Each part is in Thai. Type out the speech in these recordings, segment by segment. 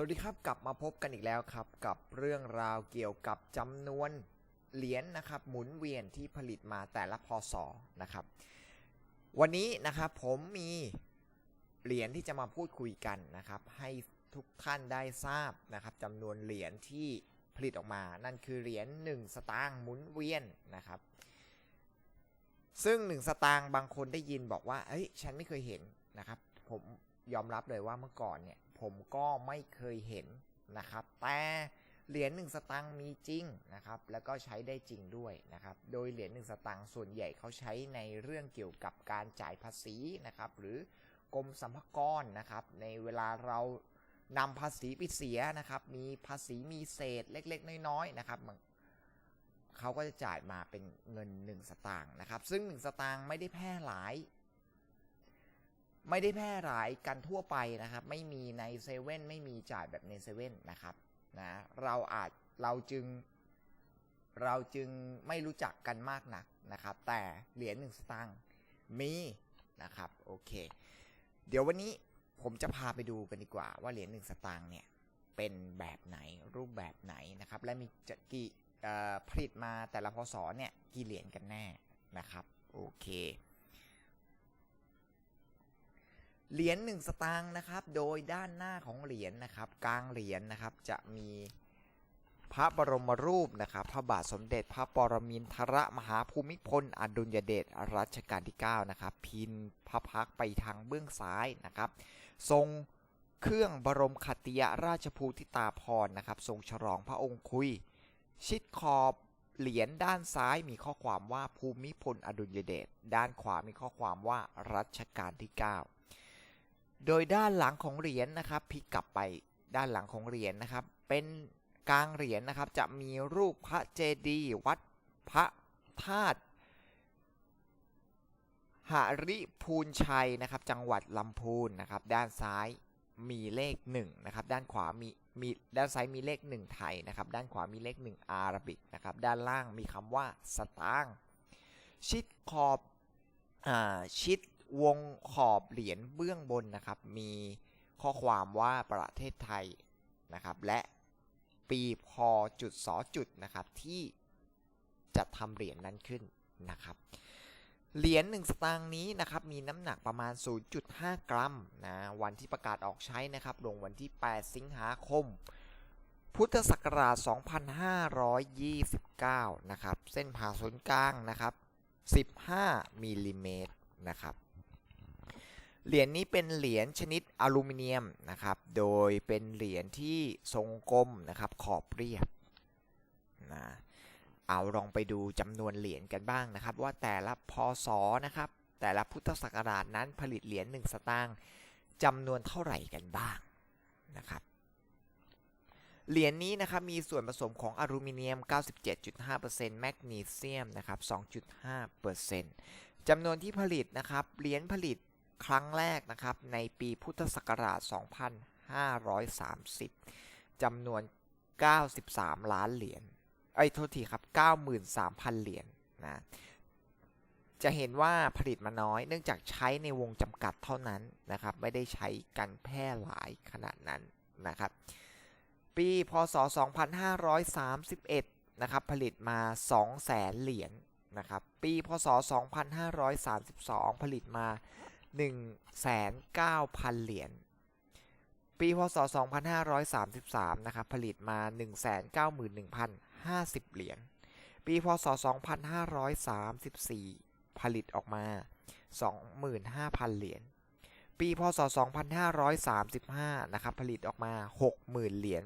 สวัสดีครับกลับมาพบกันอีกแล้วครับ กับเรื่องราวเกี่ยวกับจำนวนเหรียญนะครับ หมุนเวียนที่ผลิตมาแต่ละพศนะครับ วันนี้นะครับผมมีเหรียญที่จะมาพูดคุยกันนะครับ ให้ทุกท่านได้ทราบนะครับจำนวนเหรียญที่ผลิตออกมา นั่นคือเหรียญ1สตางค์หมุนเวียนนะครับ ซึ่ง 1 สตางค์บางคนได้ยินบอกว่าเอ้ยฉันไม่เคยเห็นนะครับ ผมยอมรับเลยว่าเมื่อก่อนเนี่ย ผมก็ไม่เคยเห็นนะครับ แต่เหรียญ1สตางค์มีจริงนะครับ แล้วก็ใช้ได้จริงด้วยนะครับ โดยเหรียญ1สตางค์ส่วนใหญ่เขาใช้ในเรื่องเกี่ยวกับการจ่ายภาษีนะครับ หรือกรมสรรพากรนะครับ ในเวลาเรานำภาษีไปเสียนะครับ มีภาษีมีเศษเล็กๆ น้อยๆนะครับเขาก็จะจ่ายมาเป็นเงิน 1 สตางค์นะครับ ซึ่ง 1 สตางค์ไม่ได้แพร่หลาย ไม่ได้แพร่หลายกันทั่วไปนะครับ ไม่มีในเซเว่นไม่มีจ่ายแบบในเซเว่นนะครับนะเราอาจเราจึง เราจึงไม่รู้จักกันมากนักนะครับ แต่เหรียญหนึ่งสตางค์มีนะครับโอเค เดี๋ยววันนี้ผมจะพาไปดูกันดีกว่าว่าเหรียญหนึ่งสตางค์เนี่ยเป็นแบบไหนรูปแบบไหนนะครับ และมีจะกี่ผลิตมาแต่ละพศเนี่ยกี่เหรียญกันแน่นะครับโอเค เหรียญ1สตางค์นะครับ โดยด้านหน้าของเหรียญนะครับ กลางเหรียญนะครับจะมีพระบรมรูปนะครับ พระบาทสมเด็จพระปรมินทรมหาภูมิพลอดุลยเดชรัชกาลที่ 9 นะครับ พินพระพักไปทางเบื้องซ้ายนะครับ ทรงเครื่องบรมคติยราชภูติตาพรนะครับ ทรงฉลองพระองค์คุย ชิดขอบเหรียญด้านซ้ายมีข้อความว่าภูมิพลอดุลยเดชด้านขวามีข้อความว่ารัชกาลที่ 9 โดยด้านหลังของเหรียญนนะครับพลิกกลับไปด้านหลังของเหรียญนนะครับ เป็นกลางเหรียญนนะครับ จะมีรูปพระเจดีย์วัดพระธาตุหริพูนชัยนะครับ จังหวัดลำพูนนะครับ ด้านซ้ายมีเลข1นะครับ ด้านขวามีมีด้านซ้ายมีเลข 1 ไทยนะครับ ด้านขวามีเลข 1 อาราบิกนะครับ ด้านล่างมีคำว่าสตางชิดขอบอ่าชิด วงขอบเหรียญเบื้องบนนะครับ มีข้อความว่าประเทศไทยนะครับ และปีพอจุดสอจุดนะครับ ที่จะทำเหรียญนนั้นขึ้นนะครับ เหรียญหนึ่งสตางค์นี้นะครับ มีน้ำหนักประมาณ 0.5 กรัมนะวันที่ประกาศออกใช้นะครับ ลงวันที่ 8 สิงหาคม พุทธศักราช 2529 นะครับ เส้นผ่าศูนย์กลางนะครับ 15มิลลิเมตรนะครับ เหรียญนี้เป็นเหรียญชนิดอลูมิเนียมนะครับ โดยเป็นเหรียญที่ทรงกลมนะครับขอบเรียบนะเอาลองไปดูจำนวนเหรียญกันบ้างนะครับ ว่าแต่ละพศนะครับ แต่ละพุทธศักราชนั้นผลิตเหรียญ1สตางค์จำนวนเท่าไหร่กันบ้างนะครับเหรียญนี้นะครับมีส่วนผสมของอลูมิเนียม 97.5%แมกนีเซียมนะครับ 2.5%จำนวนที่ผลิตนะครับ เหรียญผลิต ครั้งแรกนะครับในปีพุทธศักราช 2530 จำนวน 93 ล้านเหรียญไอ้โทษทีครับ 93,000 เหรียญนนะจะเห็นว่าผลิตมาน้อย เนื่องจากใช้ในวงจำกัดเท่านั้นนะครับ ไม่ได้ใช้กันแพร่หลายขนาดนั้นนะครับ ปีพศ 2531 นะครับ ผลิตมา 200,000เหรียญนะครับ ปีพศ 2532 ผลิตมา 19,000 เหรียญ ปี พศ 2533 นะครับ ผลิตมา 191,050 เหรียญ ปี พศ 2534 ผลิตออกมา 25,000 เหรียญ ปี พศ 2535 นะครับ ผลิตออกมา 60,000 เหรียญ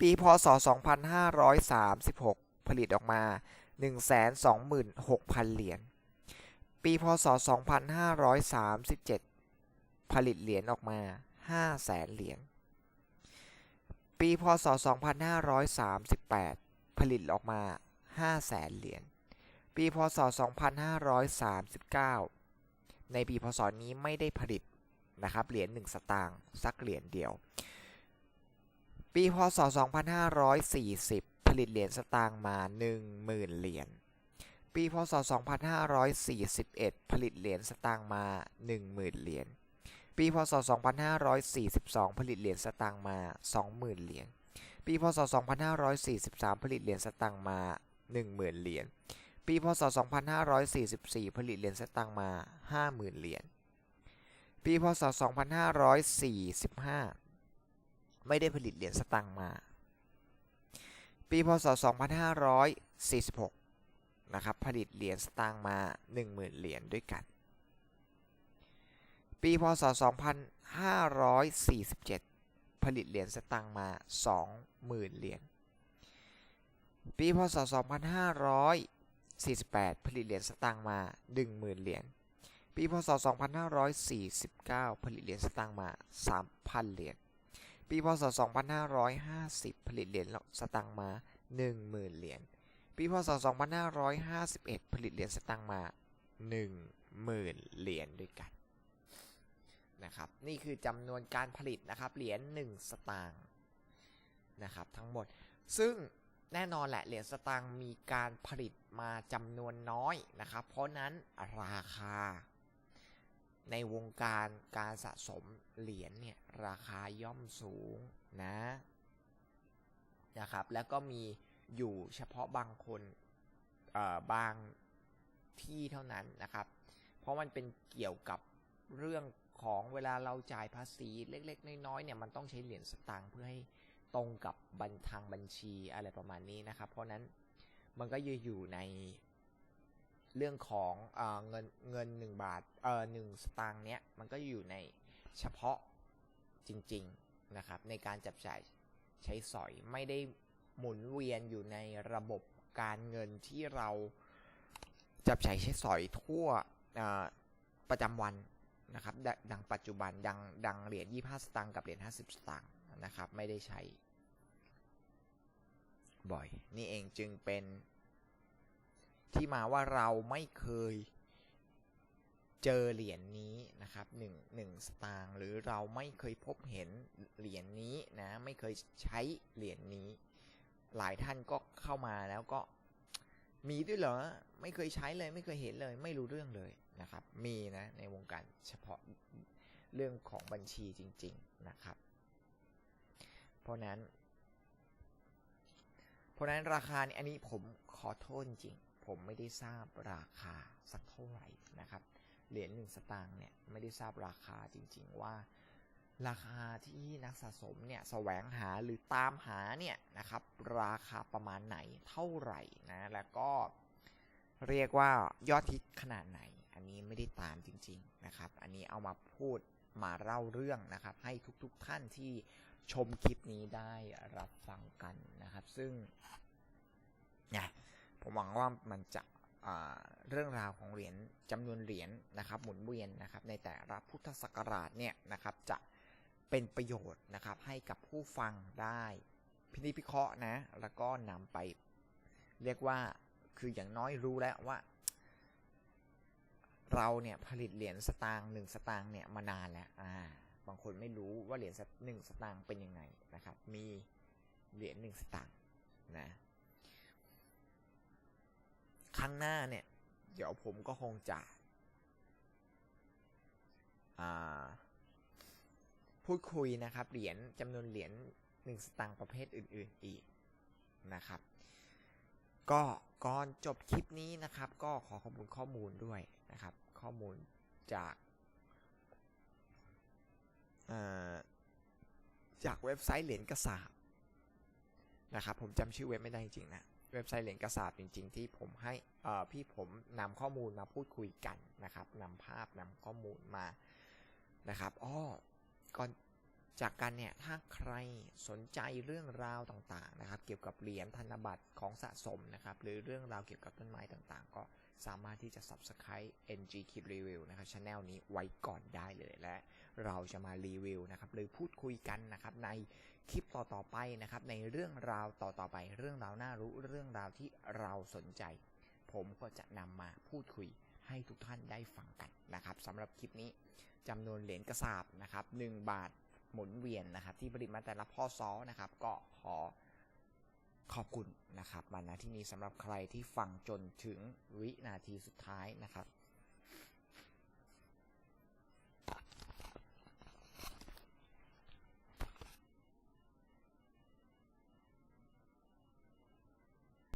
ปี พศ 2536 ผลิตออกมา 126,000 เหรียญ ปีพศ 2537 ผลิตเหรียญออกมา 5 แสนเหรียญ ปีพศ 2538 ผลิตออกมา 5 แสนเหรียญ ปีพศ 2539 ในปีพศนี้ไม่ได้ผลิตนะครับ เหรียญ1สตางค์สักเหรียญเดียว ปีพศ 2540 ผลิตเหรียญสตางค์มา 10,000 เหรียญ ปีพศ 2541 ผลิตเหรียญสตางค์มา 10,000 เหรียญ ปีพศ 2542 ผลิตเหรียญสตางค์มา 20,000 เหรียญ ปีพศ 2543 ผลิตเหรียญสตางค์มา 10,000 เหรียญ ปีพศ 2544 ผลิตเหรียญสตางค์มา 50,000 เหรียญ ปีพศ 2545 ไม่ได้ผลิตเหรียญสตางค์มา ปีพศ 2546 นะครับผลิตเหรียญสตางค์มา 10,000 เหรียญด้วยกัน ปีพศ 2547 ผลิตเหรียญสตางค์มา 20,000 เหรียญ ปีพศ 2548 ผลิตเหรียญสตางค์มา 10,000 เหรียญ ปีพศ 2549 ผลิตเหรียญสตางค์มา 3,000 เหรียญ ปีพศ 2550 ผลิตเหรียญสตางค์มา 10,000 เหรียญ ปีพศ 2551 ผลิตเหรียญสตางค์มา 10,000 เหรียญด้วยกันนะครับนี่คือจำนวนการผลิตนะครับเหรียญ1สตางค์นะครับทั้งหมด ซึ่งแน่นอนแหละเหรียญสตางค์มีการผลิตมาจำนวนน้อยนะครับ เพราะนั้นราคา ในวงการการสะสมเหรียญเนี่ยราคาย่อมสูงนะนะครับแล้วก็มี อยู่เฉพาะบางคนบางที่เท่านั้นนะครับ เพราะมันเป็นเกี่ยวกับเรื่องของเวลาเราจ่ายภาษีเล็ก ๆ น้อยๆเนี่ยมันต้องใช้เหรียญสตางค์เพื่อให้ตรงกับบัญทางบัญชีอะไรประมาณนี้นะครับ เพราะนั้นมันก็ยือยู่ในเรื่องของเอเงินเงินหนึ่งบาทเออหนึ่งสตางค์เนี้ยมันก็อยู่ในเฉพาะจริง ๆนะครับ ในการจับจ่ายใช้สอยไม่ได้ หมุนเวียนอยู่ในระบบการเงินที่เราจับจ่ายใช้สอยทั่วประจำวันนะครับดดังปัจจุบันดังดังเหรียญ25 สตางค์กับเหรียญ50 สตางค์นะครับ ไม่ได้ใช้ บ่อย นี่เองจึงเป็นที่มาว่าเราไม่เคยเจอเหรียญนนี้นะครับหนึ่งหนึ่งสตางค์หรือเราไม่เคยพบเห็นเหรียญนนี้นะ ไม่เคยใช้เหรียญนนี้ หลายท่านก็เข้ามาแล้วก็มีด้วยเหรอ ไม่เคยใช้เลย ไม่เคยเห็นเลย ไม่รู้เรื่องเลยนะครับ มีนะในวงการเฉพาะเรื่องของบัญชีจริง ๆนะครับ เพราะนั้น เพราะนั้นราคานี้อันนี้ผมขอโทษจริง ผมไม่ได้ทราบราคาสักเท่าไหร่นะครับ เหรียญหนึ่งสตางค์เนี่ยไม่ได้ทราบราคาจริง ๆ ว่า ราคาที่นักสะสมเนี่ยแสวงหาหรือตามหาเนี่ยนะครับราคาประมาณไหนเท่าไหร่นะแล้วก็เรียกว่ายอดฮิตขนาดไหน อันนี้ไม่ได้ตามจริงๆนะครับ อันนี้เอามาพูดมาเล่าเรื่องนะครับ ให้ทุกๆทท่านที่ชมคลิปนี้ได้รับฟังกันนะครับ ซึ่งนี่ยผมหวังว่ามันจะเรื่องราวของเหรียญจำนวนเหรียญนะครับ หมุนเวียนนะครับ ในแต่ละพุทธศักราชเนี่ยนะครับ จะ เป็นประโยชน์นะครับ ให้กับผู้ฟังได้พินิจพิเคราะห์นะ แล้วก็นำไป เรียกว่าคืออย่างน้อยรู้แล้วว่า เราเนี่ยผลิตเหรียญสตางค์หนึ่งสตางค์เนี่ยมานานแล้วอ่า บางคนไม่รู้ว่าเหรียญหนึ่งสตางค์เป็นยังไงนะครับ มีเหรียญหนึ่งสตางค์นะครั้งหน้าเนี่ย เดี๋ยวผมก็คงจะ อ่า พูดคุยนะครับ เหรียญจำนวนเหรียญหนึ่งสตางค์ประเภทอื่น ๆอีกนะครับ ก็ก่อนจบคลิปนี้นะครับ ก็ขอขอบคุณข้อมูลด้วยนะครับ ข้อมูลจากจากเว็บไซต์เหรียญกระสาบนะครับ ผมจำชื่อเว็บไม่ได้จริงๆนะเว็บไซต์เหรียญกระสาบจริง ๆ ที่ผมให้พี่ผมนำข้อมูลมาพูดคุยกันนะครับนำภาพนำข้อมูลมานะครับอ้อ ก่อนจากกันเนี่ยถ้าใครสนใจเรื่องราวต่างๆนะครับ เกี่ยวกับเหรียญธนบัตรของสะสมนะครับ หรือเรื่องราวเกี่ยวกับต้นไม้ต่างๆ ก็สามารถที่จะ subscribe NG Kid Review นะครับช anel นี้ไว้ก่อนได้เลยและ เราจะมารีวิวนะครับ หรือพูดคุยกันนะครับในคลิปต่อๆไปนะครับ ในเรื่องราวต่อๆไป เรื่องราวน่ารู้เรื่องราวที่เราสนใจ ผมก็จะนำมาพูดคุย ให้ทุกท่านได้ฟังกันนะครับสำหรับคลิปนี้จำนวนเหรียญกระสาบนะครับ1บาทหมุนเวียนนะครับ ที่ผลิตมาแต่ละพ่อซ้อนะครับ ก็ขอขอบคุณนะครับมาณที่นี้สำหรับใครที่ฟังจนถึงวินาทีสุดท้ายนะครับ